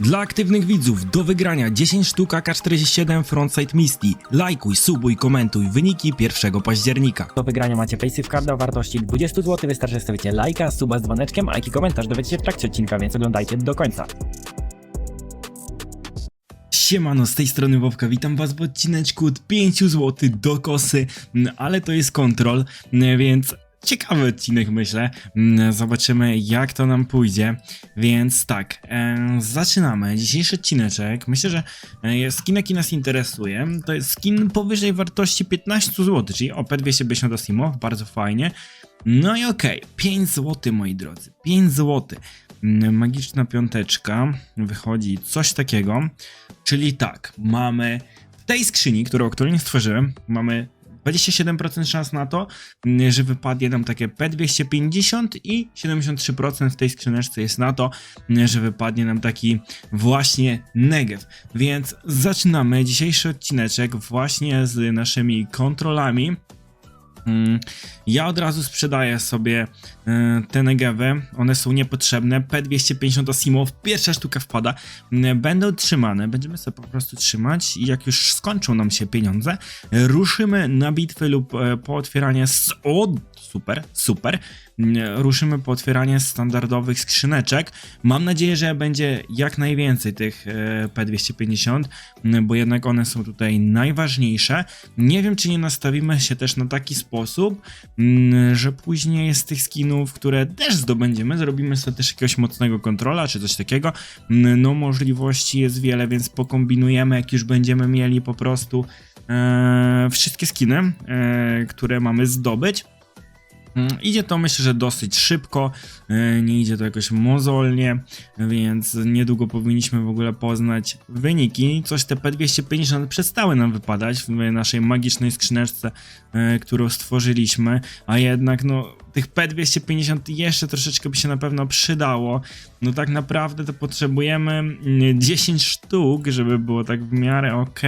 Dla aktywnych widzów do wygrania 10 sztuk AK-47 Frontside Misty. Lajkuj, subuj, komentuj wyniki 1 października. Do wygrania macie Paysafe Card o wartości 20 zł. Wystarczy że stawicie lajka, suba z dzwoneczkiem, a jaki komentarz dowiecie się w trakcie odcinka, więc oglądajcie do końca. Siemano, z tej strony Wowka, witam was w odcineczku od 5 zł do kosy, ale to jest kontrol, więc ciekawy odcinek myślę, Mm, zobaczymy jak to nam pójdzie, więc tak, e, zaczynamy, dzisiejszy odcineczek, myślę, że e, skin jaki nas interesuje, to jest skin powyżej wartości 15 zł, czyli OP250 Asimow, bardzo fajnie, no i okej, 5 zł moi drodzy, 5 zł, Mm, magiczna piąteczka, wychodzi coś takiego, Czyli tak, mamy w tej skrzyni, którą aktualnie stworzyłem, mamy 27% szans na to, mm, że wypadnie nam takie P250 i 73% w tej skrzyneczce jest na to, mm, że wypadnie nam taki właśnie Negev. Więc zaczynamy dzisiejszy odcineczek właśnie z naszymi kontrolami. Mm, Ja od razu sprzedaję sobie e, te negewy, one są niepotrzebne. P250 Asimow, pierwsza sztuka wpada. Mm, Będą trzymane, będziemy sobie po prostu trzymać i jak już skończą nam się pieniądze, ruszymy na bitwy lub e, po otwieranie. O, super, super. Ruszymy po otwieranie standardowych skrzyneczek. Mam nadzieję, że będzie jak najwięcej tych e, P250, mm, bo jednak one są tutaj najważniejsze. Nie wiem, czy nie nastawimy się też na taki sposób, że później z tych skinów, które też zdobędziemy, zrobimy sobie też jakiegoś mocnego kontrola, czy coś takiego. No, możliwości jest wiele, więc pokombinujemy, jak już będziemy mieli po prostu e, wszystkie skiny, e, które mamy zdobyć. Mm, Idzie to myślę, że dosyć szybko, e, nie idzie to jakoś mozolnie, więc niedługo powinniśmy w ogóle poznać wyniki. Coś te P250 przestały nam wypadać w naszej magicznej skrzyneczce, e, którą stworzyliśmy, a jednak no tych P250 jeszcze troszeczkę by się na pewno przydało. No tak naprawdę to potrzebujemy mm, 10 sztuk, żeby było tak w miarę ok.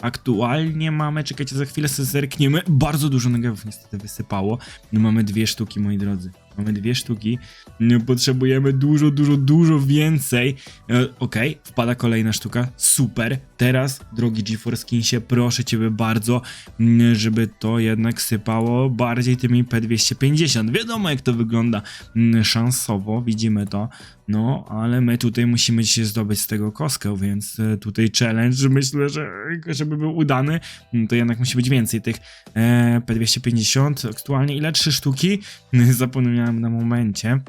Aktualnie mamy, czekajcie, za chwilę sobie zerkniemy, bardzo dużo negewów niestety wysypało. No mamy dwie sztuki, moi drodzy. Mamy dwie sztuki. No, Potrzebujemy dużo, dużo, dużo więcej. E, Okej, wpada kolejna sztuka. Super. Teraz, drogi GeForce Skinsie, proszę ciebie bardzo, żeby to jednak sypało bardziej tymi P250. Wiadomo, jak to wygląda szansowo, widzimy to. No, ale my tutaj musimy się zdobyć z tego kostkę, więc e, tutaj challenge, myślę, że żeby był udany, to jednak musi być więcej tych e, P250. Aktualnie ile? Trzy sztuki? Zapomniałem na momencie.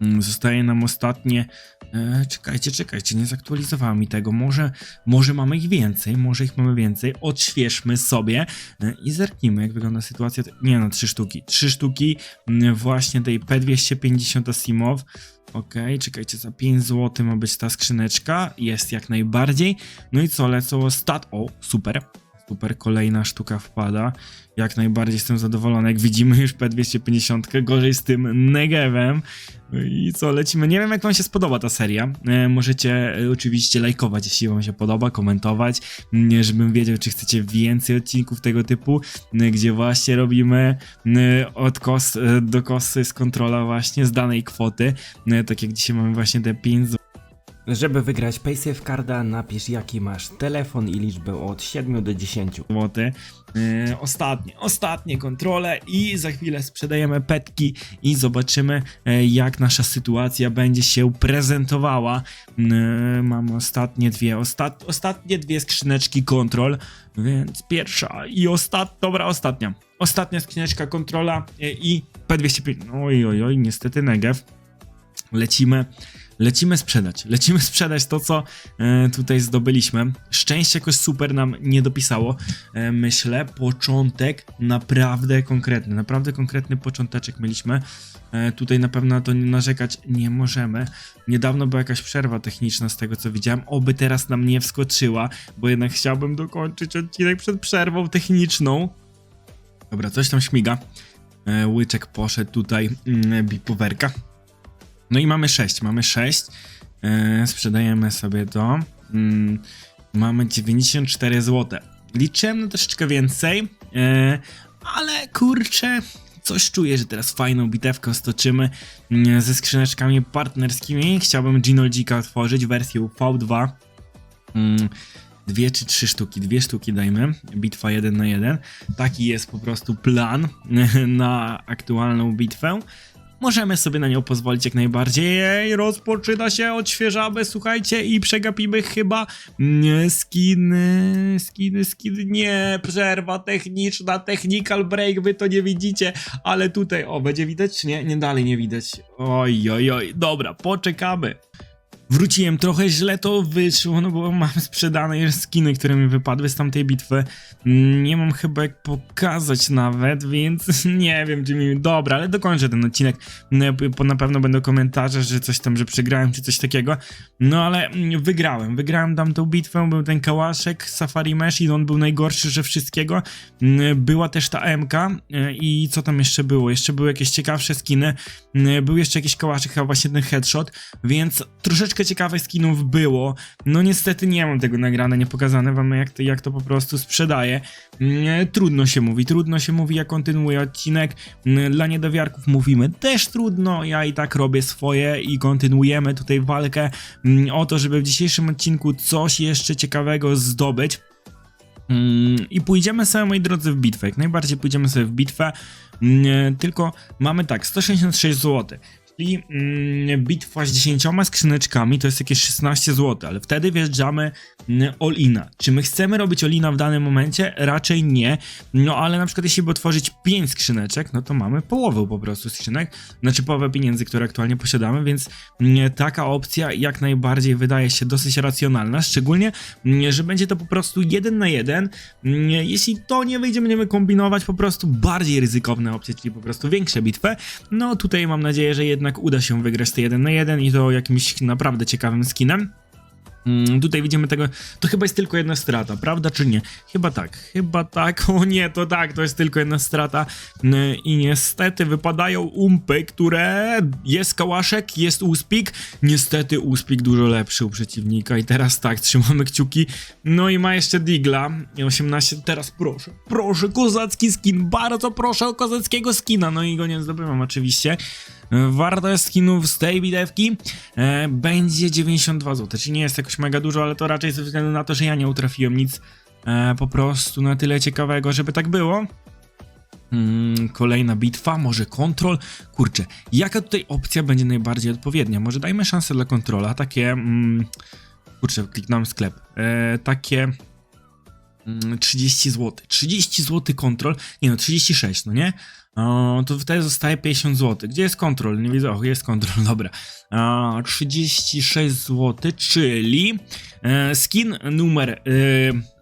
Mm, Zostaje nam ostatnie. E, czekajcie, czekajcie, nie zaktualizowałem mi tego. Może, może mamy ich więcej, może ich mamy więcej. Odświeżmy sobie e, i zerknijmy, jak wygląda sytuacja. Nie no, trzy sztuki. Trzy sztuki mm, właśnie tej P250 Asimow. Okej, czekajcie, za 5 zł ma być ta skrzyneczka. Jest jak najbardziej. No i co, lecą ostat... O, super. Super, kolejna sztuka wpada. Jak najbardziej jestem zadowolony. Jak widzimy już P250, gorzej z tym Negevem. I co, lecimy. Nie wiem, jak Wam się spodoba ta seria. E, możecie e, oczywiście lajkować, jeśli Wam się podoba, komentować, m, żebym wiedział, czy chcecie więcej odcinków tego typu, m, gdzie właśnie robimy m, od kos e, do kosy z kontrola właśnie z danej kwoty. E, Tak jak dzisiaj mamy właśnie te 5 Żeby wygrać Paysafe Carda, napisz jaki masz telefon i liczbę od 7 do 10. złoty. Yy, ostatnie, ostatnie kontrole i za chwilę sprzedajemy petki i zobaczymy e, jak nasza sytuacja będzie się prezentowała. Yy, mamy ostatnie dwie, ostat, ostatnie dwie skrzyneczki kontrol, więc pierwsza i ostatnia, dobra ostatnia. Ostatnia skrzyneczka kontrola e, i P205, oj oj oj, niestety Negev. Lecimy Lecimy sprzedać. Lecimy sprzedać to, co e, tutaj zdobyliśmy. Szczęście jakoś super nam nie dopisało. E, myślę, początek naprawdę konkretny. Naprawdę konkretny począteczek mieliśmy. E, tutaj na pewno na to narzekać nie możemy. Niedawno była jakaś przerwa techniczna z tego, co widziałem. Oby teraz nam nie wskoczyła, bo jednak chciałbym dokończyć odcinek przed przerwą techniczną. Dobra, coś tam śmiga. Łyczek poszedł tutaj, mm, bipowerka. No i mamy 6, mamy 6. E, sprzedajemy sobie to. Mm, mamy 94 zł. Liczyłem na troszeczkę więcej, e, ale kurczę, coś czuję, że teraz fajną bitewkę stoczymy mm, ze skrzyneczkami partnerskimi. Chciałbym Ginoldzika otworzyć, wersję V2. Mm, Dwie czy trzy sztuki, dwie sztuki dajmy, bitwa 1 na 1. Taki jest po prostu plan na aktualną bitwę. Możemy sobie na nią pozwolić jak najbardziej. Ej, rozpoczyna się, odświeżamy, słuchajcie, i przegapimy chyba nie, skiny, skiny, skiny, nie, przerwa techniczna, technical break, wy to nie widzicie, ale tutaj, o, będzie widać, czy nie? Nie, dalej nie widać. Oj, oj, oj, dobra, poczekamy. Wróciłem trochę źle to wyszło, no bo mam sprzedane już skiny, które mi wypadły z tamtej bitwy. Nie mam chyba jak pokazać nawet, więc nie wiem czy mi... Dobra, ale dokończę ten odcinek. No, bo na pewno będą komentarze, że coś tam, że przegrałem czy coś takiego. No ale mm, wygrałem, wygrałem tamtą bitwę, był ten kałaszek Safari Mesh i on był najgorszy ze wszystkiego. Mm, Była też ta MK e, i co tam jeszcze było? Jeszcze były jakieś ciekawsze skiny. Mm, Był jeszcze jakiś kałaszek, chyba właśnie ten headshot, więc troszeczkę ciekawych skinów było. No niestety nie mam tego nagrane, nie pokazane wam jak to, jak to po prostu sprzedaje. Mm, Trudno się mówi, trudno się mówi, ja kontynuuję odcinek. Mm, Dla niedowiarków mówimy też trudno, ja i tak robię swoje i kontynuujemy tutaj walkę mm, o to, żeby w dzisiejszym odcinku coś jeszcze ciekawego zdobyć. I pójdziemy sobie, moi drodzy, w bitwę. Jak najbardziej pójdziemy sobie w bitwę. Tylko mamy tak, 166 zł. Czyli mm, bitwa z 10 skrzyneczkami to jest jakieś 16 zł, ale wtedy wjeżdżamy mm, all-ina. Czy my chcemy robić all-ina w danym momencie? Raczej nie. No ale na przykład jeśli by otworzyć 5 skrzyneczek, no to mamy połowę po prostu skrzynek, znaczy połowę pieniędzy, które aktualnie posiadamy, więc mm, taka opcja jak najbardziej wydaje się dosyć racjonalna, szczególnie, mm, że będzie to po prostu jeden na jeden. Mm, Jeśli to nie wyjdzie, będziemy kombinować po prostu bardziej ryzykowne opcje, czyli po prostu większe bitwy. No tutaj mam nadzieję, że jednak uda się wygrać te jeden na jeden i to jakimś naprawdę ciekawym skinem. Mm, tutaj widzimy tego, to chyba jest tylko jedna strata, prawda czy nie? Chyba tak, chyba tak, o nie, to tak, to jest tylko jedna strata. I niestety wypadają umpy, które jest kałaszek, jest uspik, niestety uspik dużo lepszy u przeciwnika. I teraz tak, trzymamy kciuki, no i ma jeszcze Digla, i 18, teraz proszę, proszę, kozacki skin, bardzo proszę o kozackiego skina, no i go nie zdobywam oczywiście, Wartość skinów z tej bitewki e, będzie 92 zł, czyli nie jest jakoś mega dużo, ale to raczej ze względu na to, że ja nie utrafiłem nic e, po prostu na tyle ciekawego, żeby tak było. Mm, kolejna bitwa, może kontrol. Kurczę, jaka tutaj opcja będzie najbardziej odpowiednia? Może dajmy szansę dla kontrola, takie... Mm, kurczę, kliknąłem sklep. E, takie... mm, 30 zł. 30 zł kontrol. Nie no, 36, no nie? O, to wtedy zostaje 50 zł. Gdzie jest kontrol? Nie widzę. O, jest kontrol, dobra. A, 36 zł, czyli e, skin numer. E,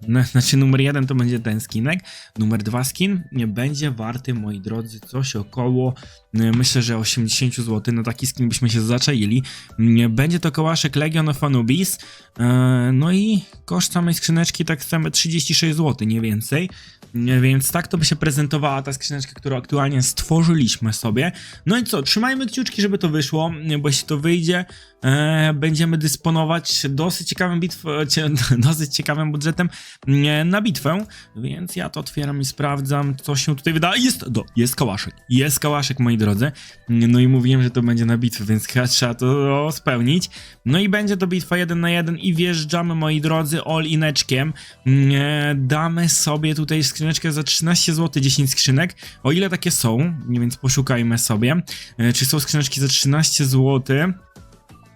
na, znaczy, numer 1 to będzie ten skinek. Numer 2 skin nie będzie warty, moi drodzy, coś około. e, Myślę, że 80 zł. Na taki skin byśmy się zaczaili. Mm, Będzie to kołaszek Legion of Anubis. E, no i koszt samej skrzyneczki tak samo 36 zł, nie więcej. Nie, Więc tak to by się prezentowała ta skrzyneczka, którą aktualnie stworzyliśmy sobie. No i co, trzymajmy kciuczki, żeby to wyszło, bo jeśli to wyjdzie, e, będziemy dysponować dosyć ciekawym bitw, dosyć ciekawym budżetem e, na bitwę, więc ja to otwieram i sprawdzam, co się tutaj wyda. Jest, do, jest kałaszek, jest kałaszek, moi drodzy. No i mówiłem, że to będzie na bitwę, więc chyba trzeba to spełnić. No i będzie to bitwa 1 na 1 i wjeżdżamy, moi drodzy, all ineczkiem. E, damy sobie tutaj skrzyneczkę za 13 zł, 10 skrzynek, o ile takie są, więc poszukajmy sobie. E, czy są skrzyneczki za 13 zł?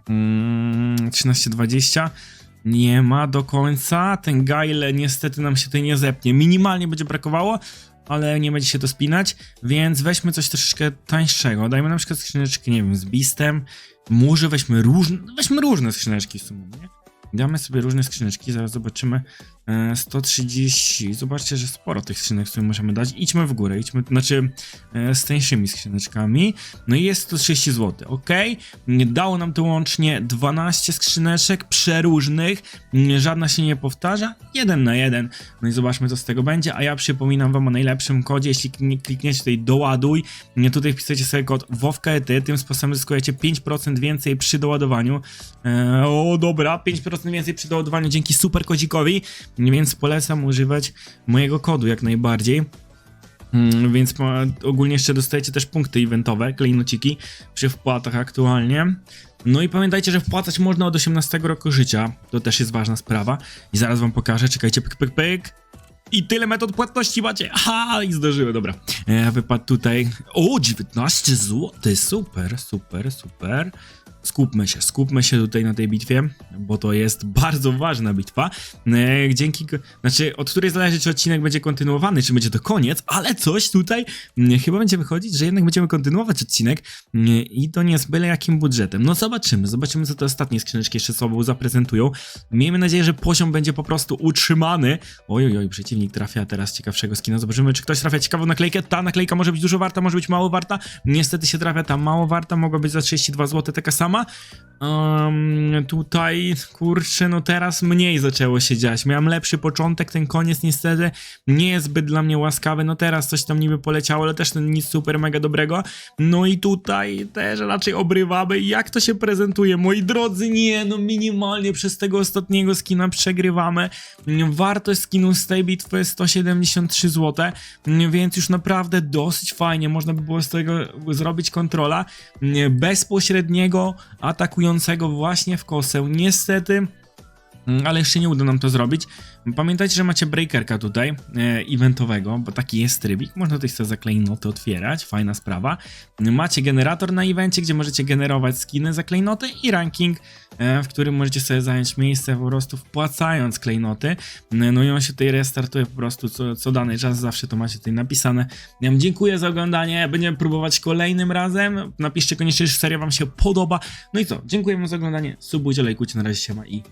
Mm, 13,20 nie ma do końca. Ten Gaile niestety nam się tutaj nie zepnie. Minimalnie będzie brakowało, ale nie będzie się to spinać, więc weźmy coś troszeczkę tańszego. Dajmy na przykład skrzyneczkę, nie wiem, z Beastem. Może weźmy różne, weźmy różne skrzyneczki w sumie, nie? Damy sobie różne skrzyneczki, zaraz zobaczymy. E, 130. Zobaczcie, że sporo tych skrzynek sobie możemy dać. Idźmy w górę, idźmy, znaczy e, z tańszymi skrzyneczkami. No i jest 130 zł, ok? Dało nam to łącznie 12 skrzyneczek przeróżnych. Żadna się nie powtarza. Jeden na jeden. No i zobaczmy, co z tego będzie. A ja przypominam wam o najlepszym kodzie. Jeśli klik- klikniecie tutaj doładuj, tutaj wpisujecie sobie kod WOWKETY, tym sposobem zyskujecie 5% więcej przy doładowaniu. E, o, dobra, 5% więcej przy doładowaniu dzięki super kodzikowi, więc polecam używać mojego kodu jak najbardziej. Mm, Więc ogólnie jeszcze dostajecie też punkty eventowe, klejnociki przy wpłatach aktualnie. No i pamiętajcie, że wpłacać można od 18 roku życia. To też jest ważna sprawa. I zaraz wam pokażę, czekajcie, pyk, pyk, pyk. I tyle metod płatności macie. Aha, i zdążyłem, dobra. E, wypadł tutaj. O, 19 zł. Super, super, super. Skupmy się, skupmy się tutaj na tej bitwie, bo to jest bardzo ważna bitwa. E, dzięki, znaczy, od której zależy, czy odcinek będzie kontynuowany, czy będzie to koniec, ale coś tutaj mm, chyba będzie wychodzić, że jednak będziemy kontynuować odcinek mm, i to nie z byle jakim budżetem. No zobaczymy, zobaczymy, co te ostatnie skrzyneczki jeszcze sobą zaprezentują. Miejmy nadzieję, że poziom będzie po prostu utrzymany. Oj, oj, oj, przeciwnik trafia teraz ciekawszego skina. Zobaczymy, czy ktoś trafia ciekawą naklejkę. Ta naklejka może być dużo warta, może być mało warta. Niestety się trafia ta mało warta, mogła być za 32 zł taka sama. programa Um, tutaj, kurczę, no teraz mniej zaczęło się dziać. Miałem lepszy początek, ten koniec niestety nie jest zbyt dla mnie łaskawy. No teraz coś tam niby poleciało, ale też nic super mega dobrego. No i tutaj też raczej obrywamy. Jak to się prezentuje, moi drodzy? Nie, no minimalnie przez tego ostatniego skina przegrywamy. Wartość skinu z tej bitwy 173 zł, więc już naprawdę dosyć fajnie. Można by było z tego zrobić kontrola bezpośredniego właśnie w kosę. Niestety. Mm, Ale jeszcze nie uda nam to zrobić. Pamiętajcie, że macie breakerka tutaj, e, eventowego, bo taki jest trybik. Można tutaj sobie zaklejnoty otwierać, fajna sprawa. Macie generator na evencie, gdzie możecie generować skiny za klejnoty i ranking, e, w którym możecie sobie zająć miejsce po prostu wpłacając klejnoty. No i on się tutaj restartuje po prostu co, co dany czas, zawsze to macie tutaj napisane. Ja wam dziękuję za oglądanie, będziemy próbować kolejnym razem. Napiszcie koniecznie, czy seria wam się podoba. No i co, dziękuję wam za oglądanie, subujcie, lajkujcie, na razie się ma i